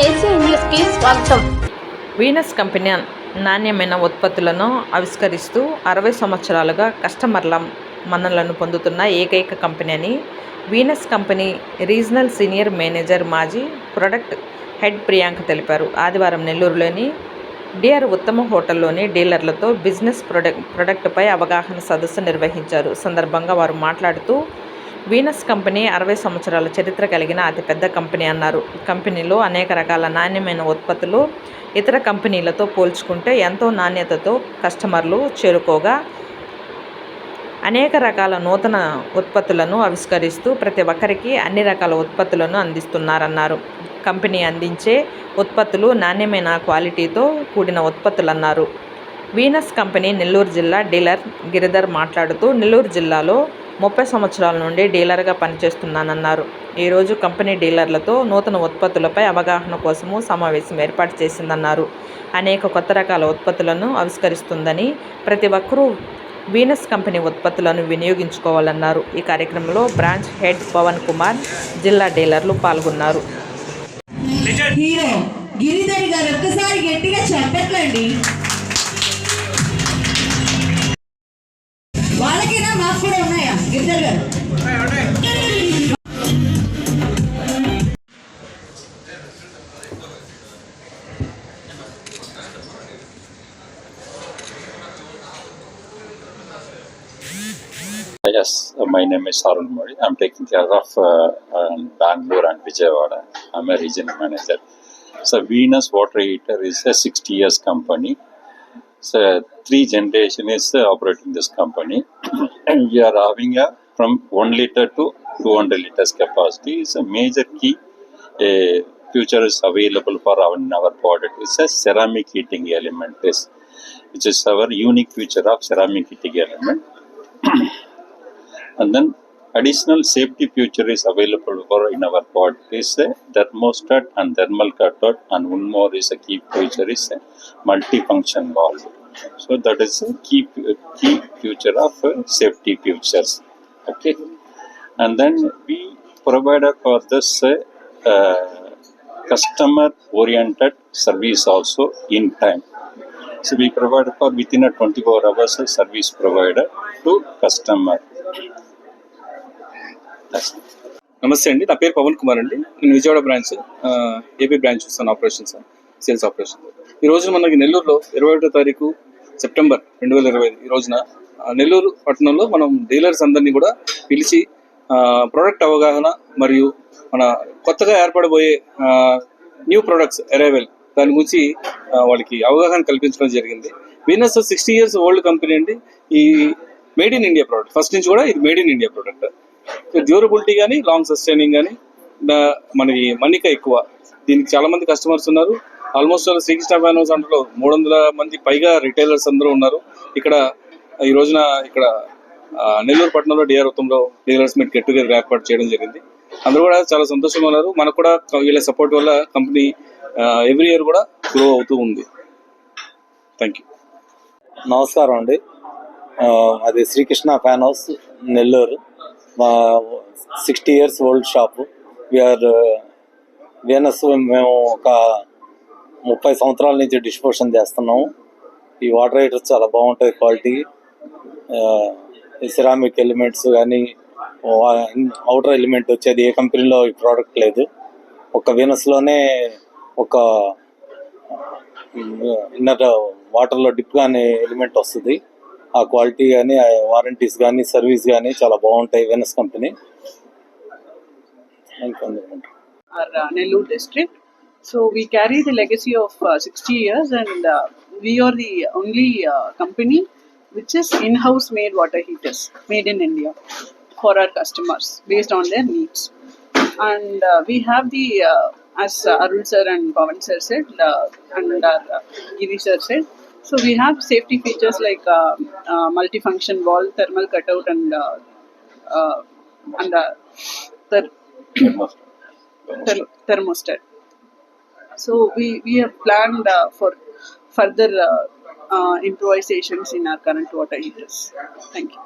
AC స్వాగతం. Venus company నాణ్యమైన ఉత్పత్తులను ఆవిష్కరిస్తూ అరవై సంవత్సరాలుగా కస్టమర్ల మన్ననలను పొందుతున్న ఏకైక కంపెనీ అని Venus company regional senior manager మాజీ ప్రొడక్ట్ హెడ్ ప్రియాంక తెలిపారు. ఆదివారం నెల్లూరులోని డిఆర్ ఉత్తమ హోటల్లోని డీలర్లతో బిజినెస్ ప్రొడక్ట్ ప్రొడక్ట్పై అవగాహన సదస్సు నిర్వహించారు. సందర్భంగా వారు మాట్లాడుతూ వీనస్ కంపెనీ అరవై సంవత్సరాల చరిత్ర కలిగిన అతిపెద్ద కంపెనీ అన్నారు. కంపెనీలో అనేక రకాల నాణ్యమైన ఉత్పత్తులు ఇతర కంపెనీలతో పోల్చుకుంటే ఎంతో నాణ్యతతో కస్టమర్లు చేరుకోగా అనేక రకాల నూతన ఉత్పత్తులను ఆవిష్కరిస్తూ ప్రతి ఒక్కరికి అన్ని రకాల ఉత్పత్తులను అందిస్తున్నారన్నారు. కంపెనీ అందించే ఉత్పత్తులు నాణ్యమైన క్వాలిటీతో కూడిన ఉత్పత్తులన్నారు. వీనస్ కంపెనీ నెల్లూరు జిల్లా డీలర్ గిరిధర్ మాట్లాడుతూ నెల్లూరు జిల్లాలో ముప్పై సంవత్సరాల నుండి డీలర్గా పనిచేస్తున్నానన్నారు. ఈరోజు కంపెనీ డీలర్లతో నూతన ఉత్పత్తులపై అవగాహన కోసము సమావేశం ఏర్పాటు చేసిందన్నారు. అనేక కొత్త రకాల ఉత్పత్తులను ఆవిష్కరిస్తుందని ప్రతి ఒక్కరూ వీనస్ కంపెనీ ఉత్పత్తులను వినియోగించుకోవాలన్నారు. ఈ కార్యక్రమంలో బ్రాంచ్ హెడ్ పవన్ కుమార్ జిల్లా డీలర్లు పాల్గొన్నారు. గిరిధర్ గారు ఒక్కసారి గట్టిగా చెప్పట్లండి. Yes, uh, my name is Arun Modi. I'm taking care of uh, um, Bangalore and Vijayawada. I'm a regional manager. So Venus Water Heater is a 60 years company. So three generation is operating this company. and we are having a from 1 liter to 200 liters capacity. is a major key uh, future is available for our, our product. It's a ceramic heating element. This, which is our unique feature of ceramic heating element and then additional safety feature is available for in our pod is a thermostat and thermal cutout and one more is a key feature is a multifunction valve so that is a key key feature of uh, safety features okay. And then we provided for this uh, uh, customer oriented service also in time. So we provide for within a 24 hours service provider to customer. నమస్తే అండి. నా పేరు పవన్ కుమార్ అండి. నేను Vijayawada branch AP branch చూస్తాను sir sales operation. ఈ రోజు మనకి నెల్లూరులో ఇరవై ఒకటో తారీఖు సెప్టెంబర్ రెండు వేల ఇరవై ఈ రోజున నెల్లూరు పట్టణంలో మనం డీలర్స్ అందరినీ కూడా పిలిచి ప్రోడక్ట్ అవగాహన మరియు మన కొత్తగా ఏర్పడబోయే న్యూ ప్రొడక్ట్స్ అరైవల్ దాని గురించి వాళ్ళకి అవగాహన కల్పించడం జరిగింది. Venus sixty years old company అండి. ఈ made in India product. First నుంచి కూడా ఇది made in India product. Durability కానీ లాంగ్ సస్టైనింగ్ కానీ మనకి మన్నిక ఎక్కువ. దీనికి చాలా మంది కస్టమర్స్ ఉన్నారు. ఆల్మోస్ట్ శ్రీకృష్ణ ఫ్యానోస్ అందులో మూడు వందల మంది పైగా రిటైలర్స్ అందరూ ఉన్నారు. ఇక్కడ ఈ రోజున ఇక్కడ నెల్లూరు పట్టణంలో డిఆర్ ఉత్తంలో డీలర్స్ మీట్ గెట్ టుగెదర్ ఏర్పాటు చేయడం జరిగింది. అందరూ కూడా చాలా సంతోషంగా ఉన్నారు. మనకు కూడా వీళ్ళ సపోర్ట్ వల్ల కంపెనీ ఎవ్రీ ఇయర్ కూడా గ్రో అవుతూ ఉంది. థ్యాంక్ యూ నమస్కారం అండి. అది శ్రీకృష్ణ ఫ్యాన్ హౌస్ నెల్లూరు. మా sixty years old shop VR Venus మేము ఒక ముప్పై సంవత్సరాల నుంచి డిస్పోషన్ చేస్తున్నాము. ఈ వాటర్ హీటర్స్ చాలా బాగుంటాయి క్వాలిటీ సిరామిక్ ఎలిమెంట్స్ కానీ అవుటర్ ఎలిమెంట్ వచ్చేది ఏ కంపెనీలో ఈ ప్రోడక్ట్ లేదు. ఒక వీనస్లోనే ఒక ఇన్నర్ వాటర్లో డిప్ కానీ ఎలిమెంట్ వస్తుంది. ఆ క్వాలిటీ కానీ వారంటీస్ కానీ సర్వీస్ కానీ చాలా బాగుంటాయి వెనస్ కంపెనీ ఇంకొందరు our uh, Nellore district. So we carry the legacy of uh, 60 years, and uh, we are the only uh, company which is in-house made water heaters made in India for our customers based on their needs. And uh, we have the uh, as uh, Arul sir So we have safety features like uh, uh, multifunction wall, thermal cutout, and uh, uh, and uh, ther- ther- thermostat. So we, we have planned uh, for further improvisations in our current water heaters. Thank you.